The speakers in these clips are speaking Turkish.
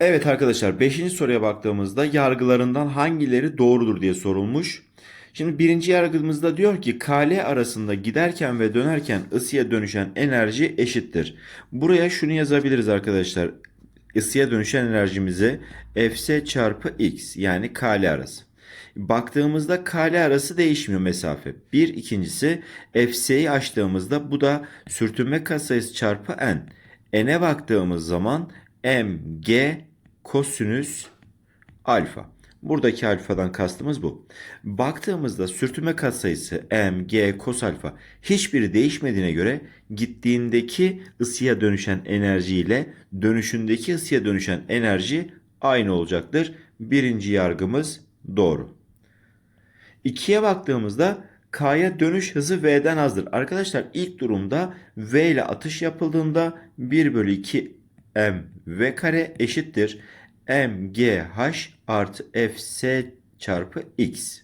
Evet arkadaşlar 5. soruya baktığımızda yargılarından hangileri doğrudur diye sorulmuş. Şimdi birinci yargımızda diyor ki KL arasında giderken ve dönerken ısıya dönüşen enerji eşittir. Buraya şunu yazabiliriz arkadaşlar. Isıya dönüşen enerjimizi Fs çarpı x yani KL arası. Baktığımızda KL arası değişmiyor mesafe. Bir ikincisi Fs'yi açtığımızda bu da sürtünme katsayısı çarpı n. N'e baktığımız zaman mg kosinüs alfa. Buradaki alfadan kastımız bu. Baktığımızda sürtünme katsayısı m, g, kos alfa hiçbiri değişmediğine göre gittiğindeki ısıya dönüşen enerji ile dönüşündeki ısıya dönüşen enerji aynı olacaktır. Birinci yargımız doğru. 2'ye baktığımızda K'ya dönüş hızı V'den azdır. Arkadaşlar ilk durumda V ile atış yapıldığında 1 bölü 2 M V kare eşittir. M G H artı F S çarpı X.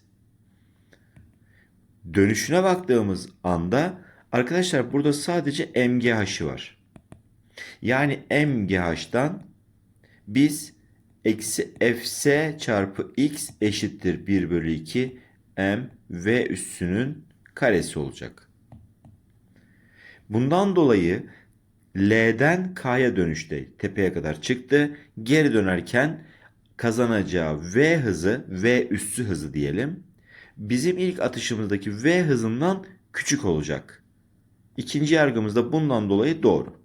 Dönüşüne baktığımız anda arkadaşlar burada sadece MGH'ı var. Yani MGH'dan biz eksi fs çarpı x eşittir 1 bölü 2 m v üssünün karesi olacak. Bundan dolayı L'den K'ya dönüşte tepeye kadar çıktı. Geri dönerken kazanacağı V hızı, V üssü hızı diyelim. Bizim ilk atışımızdaki V hızından küçük olacak. İkinci yargımız da bundan dolayı doğru.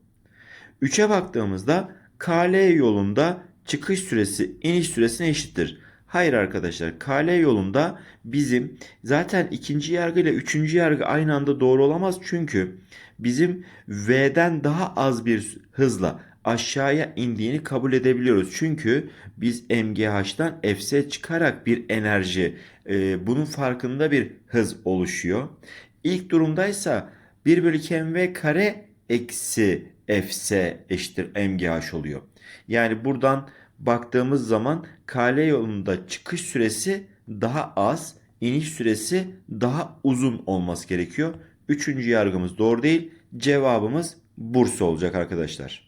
3'e baktığımızda KL yolunda çıkış süresi iniş süresine eşittir. Hayır arkadaşlar KL yolunda bizim zaten ikinci yargı ile üçüncü yargı aynı anda doğru olamaz. Çünkü bizim V'den daha az bir hızla aşağıya indiğini kabul edebiliyoruz. Çünkü biz MGH'dan Fs çıkarak bir enerji e, bunun farkında bir hız oluşuyor. İlk durumdaysa 1 bölü 2 mv kare eksi Fs eşittir MGH oluyor. Yani buradan baktığımız zaman KL yolunda çıkış süresi daha az, iniş süresi daha uzun olması gerekiyor. Üçüncü yargımız doğru değil. Cevabımız Bursa olacak arkadaşlar.